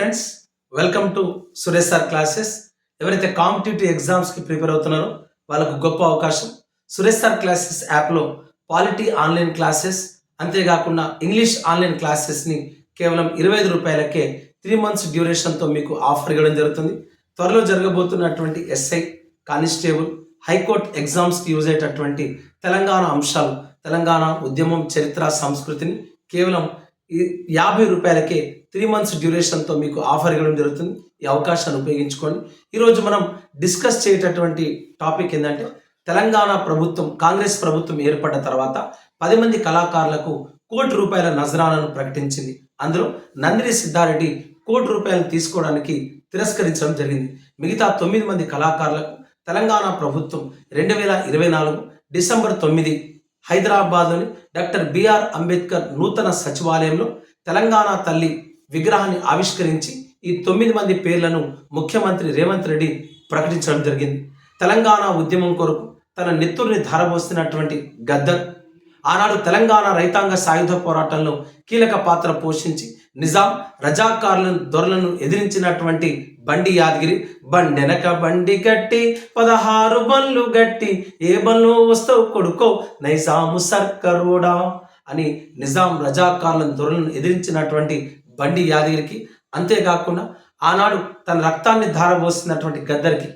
Friends welcome to Suresh sir classes ఎవరైతే competitive ఎగ్జామ్స్కి prepare అవుతున్నారో వాళ్ళకు గొప్ప అవకాశం. సురేష్ సార్ క్లాసెస్ యాప్లో పాలిటీ ఆన్లైన్ క్లాసెస్ అంతేకాకుండా ఇంగ్లీష్ ఆన్లైన్ క్లాసెస్ని కేవలం ఇరవై ఐదు రూపాయలకే త్రీ మంత్స్ డ్యూరేషన్తో మీకు ఆఫర్ ఇవ్వడం జరుగుతుంది. త్వరలో జరగబోతున్నటువంటి ఎస్ఐ కానిస్టేబుల్ హైకోర్టు ఎగ్జామ్స్కి యూజ్ అయ్యేటటువంటి తెలంగాణ అంశాలు తెలంగాణ ఉద్యమం చరిత్ర సంస్కృతిని కేవలం యాభై రూపాయలకే త్రీ మంత్స్ డ్యూరేషన్తో మీకు ఆఫర్ ఇవ్వడం జరుగుతుంది. ఈ అవకాశాన్ని ఉపయోగించుకోండి. ఈరోజు మనం డిస్కస్ చేయటటువంటి టాపిక్ ఏంటంటే తెలంగాణ ప్రభుత్వం కాంగ్రెస్ ప్రభుత్వం ఏర్పడ్డ తర్వాత పది మంది కళాకారులకు కోటి రూపాయల నజరాలను ప్రకటించింది. అందులో నందిని సిద్ధారెడ్డి కోటి రూపాయలు తీసుకోవడానికి తిరస్కరించడం జరిగింది. మిగతా తొమ్మిది మంది కళాకారులకు తెలంగాణ ప్రభుత్వం రెండు వేల ఇరవై నాలుగు డిసెంబర్ తొమ్మిది హైదరాబాద్లోని డాక్టర్ బిఆర్ అంబేద్కర్ నూతన సచివాలయంలో తెలంగాణ తల్లి విగ్రహాన్ని ఆవిష్కరించి ఈ తొమ్మిది మంది పేర్లను ముఖ్యమంత్రి రేవంత్ రెడ్డి ప్రకటించడం జరిగింది. తెలంగాణ ఉద్యమం కొరకు తన నెత్తుర్ని ధారబోస్తున్నటువంటి గద్దర్ ఆనాడు తెలంగాణ రైతాంగ సాయుధ పోరాటంలో కీలక పాత్ర పోషించి నిజాం రజాకారులను దొరలను ఎదిరించినటువంటి బండి యాదగిరి బండెనక బండి గట్టి పదహారు బండ్లు గట్టి ఏ బళ్ళు వస్తావు కొడుకో నైజాము సర్కరుడా అని నిజాం రజాకారులను దొరలను ఎదిరించినటువంటి బండి యాదగిరికి. అంతేకాకుండా ఆనాడు తన రక్తాన్ని ధారబోసినటువంటి గద్దరికి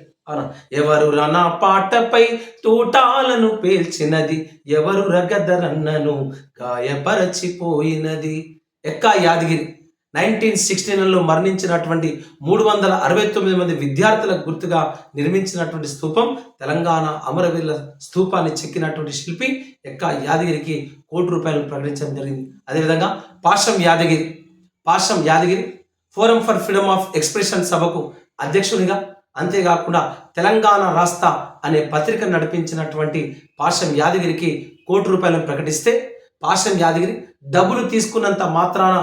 ఎవరు రనా పాటపై తూటాలను పేల్చినది ఎవరు రగదరన్నను గాయపరచిపోయినది. ఎక్కా యాదగిరి. నైన్టీన్ సిక్స్టీ నైన్లో మరణించినటువంటి మూడు వందల అరవై తొమ్మిది మంది విద్యార్థులకు గుర్తుగా నిర్మించినటువంటి స్థూపం తెలంగాణ అమరవీరుల స్థూపాన్ని చెక్కినటువంటి శిల్పి ఎక్కా యాదగిరికి కోటి రూపాయలు ప్రకటించడం జరిగింది. అదేవిధంగా Pasham Yadagiri Pasham Yadagiri forum for freedom of expression సభకు అధ్యక్షునిగా అంతేకాకుండా తెలంగాణ రాస్తా అనే పత్రిక నడిపించినటువంటి పాషం యాదగిరికి కోటి రూపాయలను ప్రకటిస్తే పాషం యాదగిరి డబ్బులు తీసుకున్నంత మాత్రాన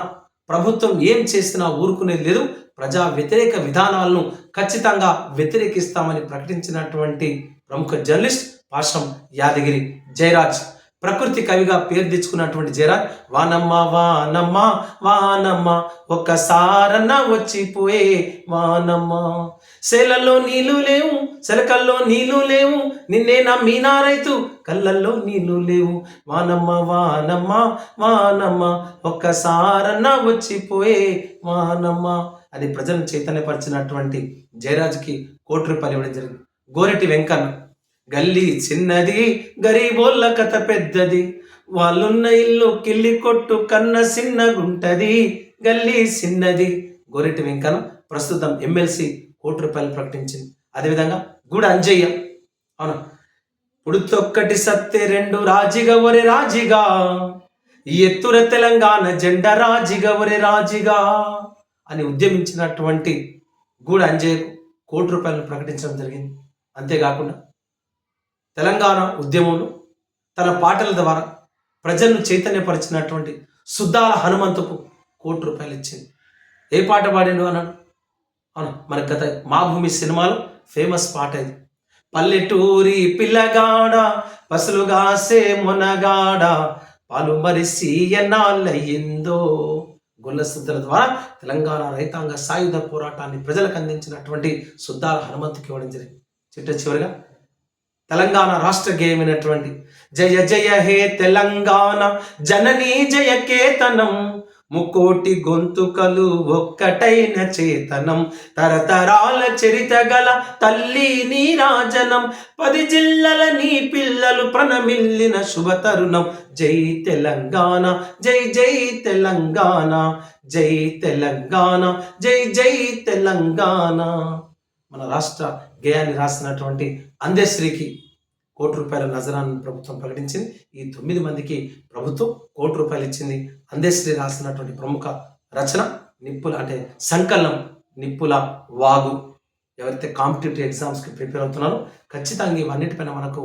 ప్రభుత్వం ఏం చేసినా ఊరుకునేది లేదు. ప్రజా వ్యతిరేక విధానాలను ఖచ్చితంగా వ్యతిరేకిస్తామని ప్రకటించినటువంటి ప్రముఖ జర్నలిస్ట్ పాశం యాదగిరి జయరాజ్. ప్రకృతి కవిగా పేరు తెచ్చుకున్నటువంటి జయరాజ్ వానమ్మ వానమ్మ వానమ్మ ఒక్కసారన్నా వచ్చిపోయే వానమ్మ. సేలల్లో నీళ్ళు లేవు సెలకల్లో నీళ్ళు లేవు నిన్నే నమ్మినా రైతు కళ్ళల్లో నీళ్ళు లేవు. వానమ్మ వానమ్మ వానమ్మ ఒక్కసారన్నా వచ్చిపోయే వానమ్మ. అది ప్రజలను చైతన్యపరిచినటువంటి జయరాజ్కి కోటి రూపాయలు ఇవ్వడం జరిగింది. గోరెటి వెంకన్న. గల్లీ చిన్నది గరీబోళ్ళ కథ పెద్దది. వాళ్ళున్న ఇల్లు కిల్లి కొట్టు కన్న చిన్నగుంటది గల్లీ చిన్నది. గోరెటి వెంకన్న ప్రస్తుతం ఎమ్మెల్సీ కోటి రూపాయలు ప్రకటించింది. అదేవిధంగా గూడ అంజయ్య. అవును? పుడుతొక్కటి సత్తే రెండు రాజిగా ఒరే రాజిగా. ఈ ఎత్తుర తెలంగాణ జెండ రాజిగా ఒరే రాజిగా అని ఉద్యమించినటువంటి గూడ అంజయ్యకు కోటి రూపాయలను ప్రకటించడం జరిగింది. అంతేకాకుండా తెలంగాణ ఉద్యమంలో తన పాటల ద్వారా ప్రజలను చైతన్యపరిచినటువంటి సుద్దాల హనుమంతుకు కోటి రూపాయలు ఇచ్చింది. ఏ పాట పాడిండు అన్నాడు? అవును? మన గత మా భూమి సినిమాలో ఫేమస్ పాట ఇది. పల్లెటూరి పిల్లగాడ పసులుగాసే మొనగాడ పాలు మరిసి ఎన్నాళ్ళయ్యిందో గొల్ల సుద్దల ద్వారా తెలంగాణ రైతాంగ సాయుధ పోరాటాన్ని ప్రజలకు అందించినటువంటి సుద్దాల హనుమంతుకి ఇవ్వడం జరిగింది. చిట్ట చివరిగా తెలంగాణ రాష్ట్ర గేయమైనటువంటి జయ జయ హే తెలంగాణ జననీ జయ కేతనం ముకోటి గొంతుకలు ఒక్కటైన చేతనం. తరతరాల చరిత గల తల్లి నీ రాజనం పది జిల్లల నీ పిల్లలు ప్రణమిల్లిన శుభతరుణం. జై తెలంగాణ జై జై తెలంగాణ జై తెలంగాణ జై జై తెలంగాణ. మన రాష్ట్ర గేయాన్ని రాసినటువంటి అందేశ్రీకి కోటి రూపాయల నజరాన్ని ప్రభుత్వం ప్రకటించింది. ఈ తొమ్మిది మందికి ప్రభుత్వం కోటి రూపాయలు ఇచ్చింది. అందేశ్రీ రాసినటువంటి ప్రముఖ రచన నిప్పుల అంటే సంకలనం నిప్పుల వాగు. ఎవరైతే కాంపిటేటివ్ ఎగ్జామ్స్కి ప్రిపేర్ అవుతున్నారో ఖచ్చితంగా ఇవన్నిటిపైన మనకు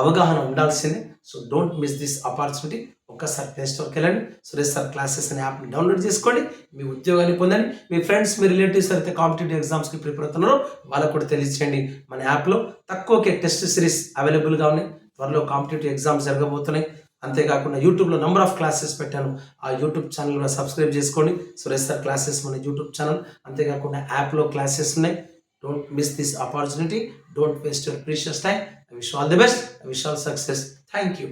అవగాహన ఉండాల్సిందే. So don't miss this opportunity ఒక్కసారి ప్లే స్టోర్కి వెళ్ళండి. సురేష్ సార్ క్లాసెస్ అనే యాప్ని డౌన్లోడ్ చేసుకోండి. మీ ఉద్యోగాన్ని పొందండి. మీ ఫ్రెండ్స్ మీ రిలేటివ్స్ అయితే కాంపిటేటివ్ ఎగ్జామ్స్కి ప్రిపేర్ అవుతున్నారో వాళ్ళకు కూడా తెలియచేయండి మన యాప్లో తక్కువకే టెస్ట్ సిరీస్ అవైలబుల్గా ఉన్నాయి. త్వరలో కాంపిటేటివ్ ఎగ్జామ్స్ జరగబోతున్నాయి. అంతేకాకుండా యూట్యూబ్లో నెంబర్ ఆఫ్ క్లాసెస్ పెట్టాను. ఆ యూట్యూబ్ ఛానల్ కూడా సబ్స్క్రైబ్ చేసుకోండి. సురేష్ సార్ క్లాసెస్ మన యూట్యూబ్ ఛానల్ అంతేకాకుండా యాప్లో క్లాసెస్ ఉన్నాయి. Don't miss this opportunity. Don't waste your precious time. I wish you all the best. I wish you all success. Thank you.